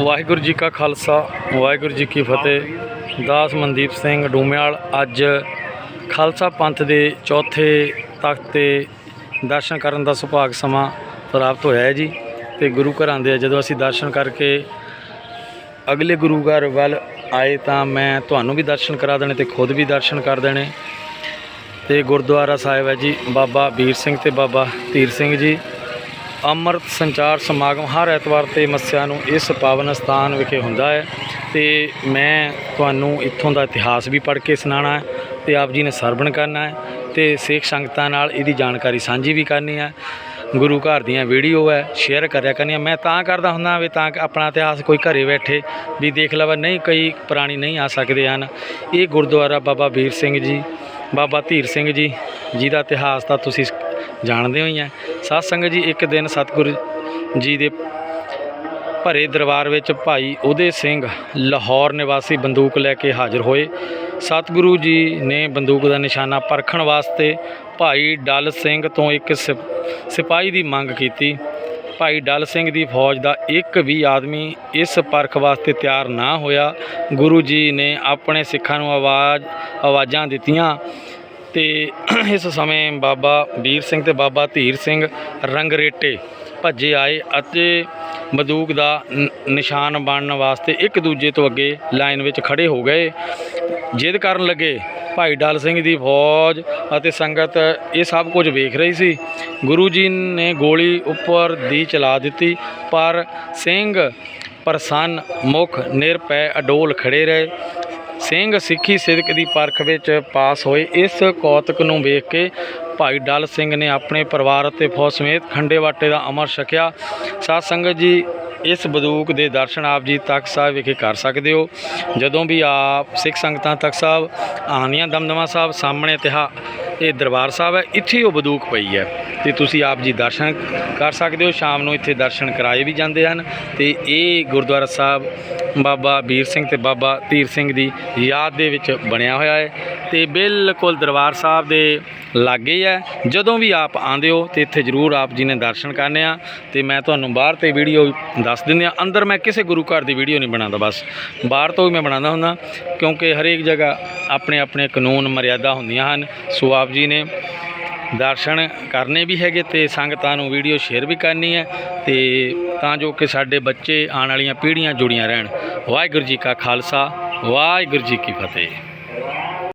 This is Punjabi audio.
ਵਾਹਿਗੁਰੂ ਜੀ ਕਾ ਖਾਲਸਾ, ਵਾਹਿਗੁਰੂ ਜੀ ਕੀ ਫਤਿਹ। ਦਾਸ ਮਨਦੀਪ ਸਿੰਘ ਡੂਮਿਆਲ ਅੱਜ ਖਾਲਸਾ ਪੰਥ ਦੇ ਚੌਥੇ ਤਖਤ ਤੇ ਦਰਸ਼ਨ ਕਰਨ ਦਾ ਸੁਭਾਗ ਸਮਾਂ ਪ੍ਰਾਪਤ ਹੋਇਆ ਹੈ ਜੀ। ਤੇ ਗੁਰੂ ਘਰਾਂ ਦੇ ਜਦੋਂ ਅਸੀਂ ਦਰਸ਼ਨ ਕਰਕੇ ਅਗਲੇ ਗੁਰੂ ਘਰ ਵੱਲ ਆਏ ਤਾਂ ਮੈਂ ਤੁਹਾਨੂੰ ਵੀ ਦਰਸ਼ਨ ਕਰਾ ਦੇਣੇ ਤੇ ਖੁਦ ਵੀ ਦਰਸ਼ਨ ਕਰ ਦੇਣੇ। ਤੇ ਗੁਰਦੁਆਰਾ ਸਾਹਿਬ ਹੈ ਜੀ, ਬਾਬਾ ਵੀਰ ਸਿੰਘ ਤੇ ਬਾਬਾ ਧੀਰ ਸਿੰਘ ਜੀ। ਅੰਮ੍ਰਿਤ ਸੰਚਾਰ ਸਮਾਗਮ ਹਰ ਐਤਵਾਰ ਤੇ ਮੱਸਿਆ ਨੂੰ ਇਸ ਪਾਵਨ ਸਥਾਨ ਵਿਖੇ ਹੁੰਦਾ ਹੈ ਤੇ ਮੈਂ ਤੁਹਾਨੂੰ ਇੱਥੋਂ ਦਾ ਇਤਿਹਾਸ ਵੀ ਪੜ੍ਹ ਕੇ ਸੁਣਾਉਣਾ ਹੈ ਤੇ ਆਪ ਜੀ ਨੇ ਸਰਵਣ ਕਰਨਾ ਹੈ ਤੇ ਸਿੱਖ ਸੰਗਤਾਂ ਨਾਲ ਇਹਦੀ ਜਾਣਕਾਰੀ ਸਾਂਝੀ ਵੀ ਕਰਨੀ ਹੈ। ਗੁਰੂ ਘਰ ਦੀਆਂ ਵੀਡੀਓ ਹੈ ਸ਼ੇਅਰ ਕਰਿਆ ਕਰਨੀਆਂ। ਮੈਂ ਤਾਂ ਕਰਦਾ ਹੁੰਦਾ ਵੀ ਤਾਂ ਕਿ ਆਪਣਾ ਇਤਿਹਾਸ ਕੋਈ ਘਰੇ ਬੈਠੇ ਵੀ ਦੇਖ ਲਵਾ। ਨਹੀਂ, ਕਈ ਪੁਰਾਣੀ ਨਹੀਂ ਆ ਸਕਦੇ ਹਨ। ਇਹ ਗੁਰਦੁਆਰਾ ਬਾਬਾ ਵੀਰ ਸਿੰਘ ਜੀ, ਬਾਬਾ ਧੀਰ ਸਿੰਘ ਜੀ, ਜਿਹਦਾ ਇਤਿਹਾਸ ਤਾਂ ਤੁਸੀਂ ਜਾਣਦੇ ਹੋ ਹੀ ਆ ਸਾਧ ਸੰਗਤ ਜੀ, ਇੱਕ ਦਿਨ ਸਤਿਗੁਰੂ ਜੀ ਦੇ ਭਰੇ ਦਰਬਾਰ ਵਿੱਚ ਭਾਈ ਉਹਦੇ ਸਿੰਘ ਲਾਹੌਰ ਨਿਵਾਸੀ ਬੰਦੂਕ ਲੈ ਕੇ ਹਾਜ਼ਰ ਹੋਏ। ਸਤਿਗੁਰੂ ਜੀ ਨੇ ਬੰਦੂਕ ਦਾ ਨਿਸ਼ਾਨਾ ਪਰਖਣ ਵਾਸਤੇ ਭਾਈ ਡਲ ਸਿੰਘ ਤੋਂ ਇੱਕ ਸਿਪ- ਸਿਪਾਹੀ ਦੀ ਮੰਗ ਕੀਤੀ। ਭਾਈ ਡਲ ਸਿੰਘ ਦੀ ਫੌਜ ਦਾ ਇੱਕ ਵੀ ਆਦਮੀ ਇਸ ਪਰਖ ਵਾਸਤੇ ਤਿਆਰ ਨਾ ਹੋਇਆ। ਗੁਰੂ ਜੀ ਨੇ ਆਪਣੇ ਸਿੱਖਾਂ ਨੂੰ ਆਵਾਜ਼, ਆਵਾਜ਼ਾਂ ਦਿੱਤੀਆਂ। ਤੇ ਇਸ ਸਮੇਂ ਬਾਬਾ ਵੀਰ ਸਿੰਘ ਤੇ ਬਾਬਾ ਧੀਰ ਸਿੰਘ ਰੰਗਰੇਟੇ ਭੱਜੇ ਆਏ ਅਤੇ ਬੰਦੂਕ ਦਾ ਨਿਸ਼ਾਨ ਬਣਨ ਵਾਸਤੇ ਇੱਕ ਦੂਜੇ ਤੋਂ ਅੱਗੇ ਲਾਈਨ ਵਿੱਚ ਖੜੇ ਹੋ ਗਏ। ਜਿੱਦ ਕਰਨ ਲੱਗੇ ਭਾਈ ਡਲ ਸਿੰਘ ਦੀ ਫੌਜ ਅਤੇ ਸੰਗਤ ਇਹ ਸਭ ਕੁਝ ਵੇਖ ਰਹੀ ਸੀ। ਗੁਰੂ ਜੀ ਨੇ ਗੋਲੀ ਉੱਪਰ ਦੀ ਚਲਾ ਦਿੱਤੀ, ਪਰ ਸਿੰਘ ਪ੍ਰਸੰਨ ਮੁਖ ਨਿਰਪੈ ਅਡੋਲ ਖੜੇ ਰਹੇ। ਸਿੰਘ ਸਿੱਖੀ ਸਿਦਕ ਦੀ ਪਰਖ ਵਿੱਚ ਪਾਸ ਹੋਏ। ਇਸ ਕੌਤਕ ਨੂੰ ਵੇਖ ਕੇ ਭਾਈ ਡਲ ਸਿੰਘ ਨੇ ਆਪਣੇ ਪਰਿਵਾਰ ਅਤੇ ਫੌਜ ਸਮੇਤ ਖੰਡੇ ਵਾਟੇ ਦਾ ਅਮਰ ਛਕਿਆ। ਸਾਧ ਸੰਗਤ ਜੀ, ਇਸ ਬਦੂਕ ਦੇ ਦਰਸ਼ਨ ਆਪ ਜੀ ਤਖਤ ਸਾਹਿਬ ਵਿਖੇ ਕਰ ਸਕਦੇ ਹੋ। ਜਦੋਂ ਵੀ ਆਪ ਸਿੱਖ ਸੰਗਤਾਂ ਤਖਤ ਸਾਹਿਬ ਆਉਂਦੀਆਂ ਦਮਦਮਾ ਸਾਹਿਬ ਸਾਹਮਣੇ ਤਿਹਾ ਇਹ ਦਰਬਾਰ ਸਾਹਿਬ ਹੈ, ਇੱਥੇ ਹੀ ਉਹ ਬਦੂਕ ਪਈ ਹੈ। ਤੇ ਤੁਸੀਂ ਆਪ ਜੀ ਦਰਸ਼ਨ ਕਰ ਸਕਦੇ ਹੋ, ਸ਼ਾਮ ਨੂੰ ਇੱਥੇ ਦਰਸ਼ਨ ਕਰਾਏ ਵੀ ਜਾਂਦੇ ਹਨ। ਤੇ ਇਹ ਗੁਰਦੁਆਰਾ ਸਾਹਿਬ ਬਾਬਾ ਵੀਰ ਸਿੰਘ ਤੇ ਬਾਬਾ ਧੀਰ ਸਿੰਘ ਦੀ ਯਾਦ ਦੇ ਵਿੱਚ ਬਣਿਆ ਹੋਇਆ ਹੈ। ਤੇ ਬਿਲਕੁਲ ਦਰਬਾਰ ਸਾਹਿਬ ਦੇ ਲਾਗੇ ਹੀ ਹੈ। ਜਦੋਂ ਵੀ ਆਪ ਆਂਦੇ ਹੋ, ਤੇ ਇੱਥੇ ਜ਼ਰੂਰ ਆਪ ਜੀ ਨੇ ਦਰਸ਼ਨ ਕਰਨੇ ਆ। ਤੇ ਮੈਂ ਤੁਹਾਨੂੰ ਬਾਹਰ ਤੇ ਵੀਡੀਓ ਦੱਸ ਦਿੰਦੇ ਆ ਅੰਦਰ ਮੈਂ ਕਿਸੇ ਗੁਰੂ ਘਰ ਦੀ ਵੀਡੀਓ ਨਹੀਂ ਬਣਾਉਂਦਾ, ਬਸ ਬਾਹਰ ਤੋਂ ਵੀ ਮੈਂ ਬਣਾਉਂਦਾ ਹੁੰਦਾ। ਕਿਉਂਕਿ ਹਰੇਕ ਜਗ੍ਹਾ ਆਪਣੇ ਆਪਣੇ ਕਾਨੂੰਨ ਮਰਿਆਦਾ ਹੁੰਦੀਆਂ ਹਨ। ਸੋ ਆਪ ਜੀ ਨੇ ਦਰਸ਼ਨ ਕਰਨੇ ਵੀ ਹੈਗੇ ਤੇ ਸੰਗਤਾਂ ਨੂੰ ਵੀਡੀਓ ਸ਼ੇਅਰ ਵੀ ਕਰਨੀ ਹੈ ਤੇ ਤਾਂ ਜੋ ਕਿ ਸਾਡੇ ਬੱਚੇ ਆਉਣ ਵਾਲੀਆਂ ਪੀੜ੍ਹੀਆਂ ਜੁੜੀਆਂ ਰਹਿਣ। ਵਾਹਿਗੁਰੂ ਜੀ ਕਾ ਖਾਲਸਾ, ਵਾਹਿਗੁਰੂ ਜੀ ਕੀ ਫਤਿਹ।